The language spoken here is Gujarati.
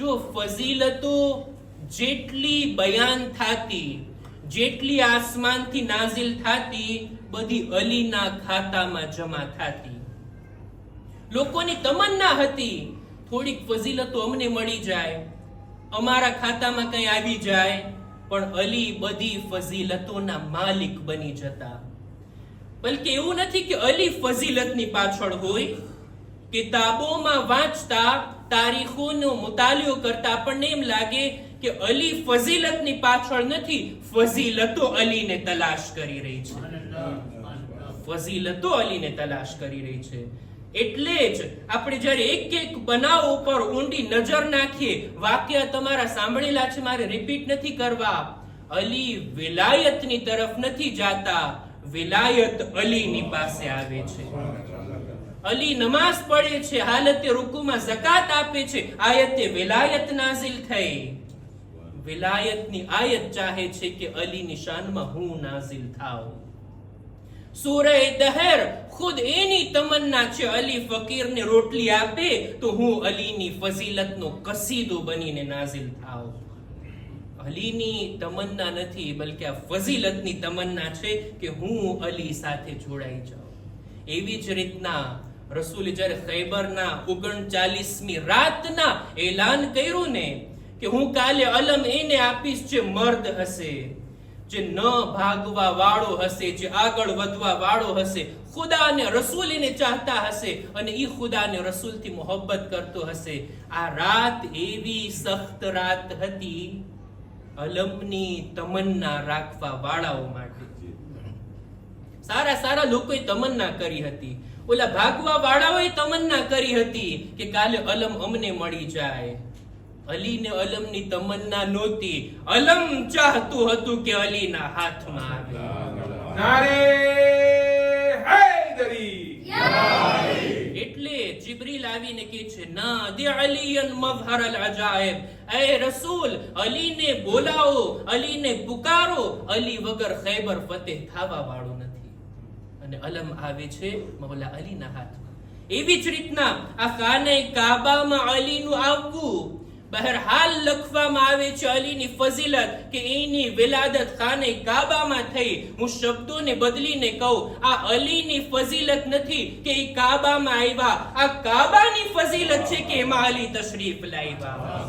જો ફઝીલતો જેટલી બયાન થાતી, જેટલી આસમાનથી નાઝિલ થાતી, બધી અલીના ખાતામાં જમા થાતી. લોકોની તમન્ના હતી, થોડીક ફઝીલતો અમને મળી જાય, અમારા ખાતામાં કંઈ આવી જાય, પણ અલી બધી ફઝીલતોના માલિક બની જતા. બલકે એવું નથી કે અલી ફઝીલતની પાછળ હોય કિતાબોમાં વાંચતા, તારીખોનો મુતાલિયો કરતા આપણને એમ લાગે કે અલી ફઝીલતની પાછળ નથી, ફઝીલતો અલીને તલાશ કરી રહી છે. ફઝીલતો અલીને તલાશ કરી રહી છે. એટલે જ આપણે જ્યારે એક એક બનાવ ઉપર ઊંડી નજર નાખીએ, વાક્ય તમારા સાંભળેલા છે, મારે રિપીટ નથી કરવા. અલી વિલાયતની તરફ નથી જાતા. વિલાયત અલીની પાસે આવે છે. અલી નમાઝ પડે છે, હાલતે રૂકુમાં ઝકાત આપે છે. આયતે વિલાયત નાઝિલ થઈ. વિલાયતની આયત ચાહે છે કે અલીની શાનમાં હું નાઝિલ થાઉં. સૂરય દહેર ખુદ એની તમન્ના છે. અલી ફકીરને રોટલી આપે તો હું અલીની ફઝીલતનો કસીદો બનીને નાઝિલ થાઉં. અલીની તમન્ના નથી, બલકે આ ફઝીલતની તમન્ના છે કે હું અલી સાથે જોડાઈ જાઉં. એવી જ રીતના રસૂલે જ્યારે ખૈબરના ઓગણચાલીસમી રાતના એલાન કર્યું ને કે હું કાલે અલમ એને આપીશ જે મર્દ હશે, જે ન ભાગવા વાળો હશે, જે આગળ વધવા વાળો હશે ખુદા અને રસૂલ એને ચાહતા હશે અને એ ખુદા અને રસૂલથી મોહબ્બત કરતો હશે. આ રાત એવી સખ્ત રાત હતી અલમની તમન્ના રાખવા વાળાઓ માટે. સારા સારા લોકોએ તમન્ના કરી હતી. ઓલા ભાગવા વાળાઓએ તમન્ના કરી હતી કે કાલે અલમ અમને મળી જાય. અલીને અલમની તમન્ના નહોતી. અલમ ચાહતું હતું કે અલીના હાથમાં આવે. નારે હૈદરી એટલે જિબ્રીલ આવીને કહે છે ના દે અલીયન મઝહર અલ અજાયબ એ રસૂલ અલીને બોલાવો અલીને પુકારો અલી વગર ખૈબર ફતેહ થવા વાળું નથી અને અલમ આવે છે મૌલા અલીના હાથમાં એવી જ રીતના આ ખાને કાબામાં અલીનું આવવું બહરહાલ લખવામાં આવે છે અલીની ફઝીલત કે એની વિલાદત ખાને કાબામાં થઈ. હું શબ્દોને બદલીને કહું, આ અલીની ફઝીલત નથી કે એ કાબામાં આવ્યા આ કાબાની ફઝીલત છે કે એમાં અલી તશરીફ લાવ્યા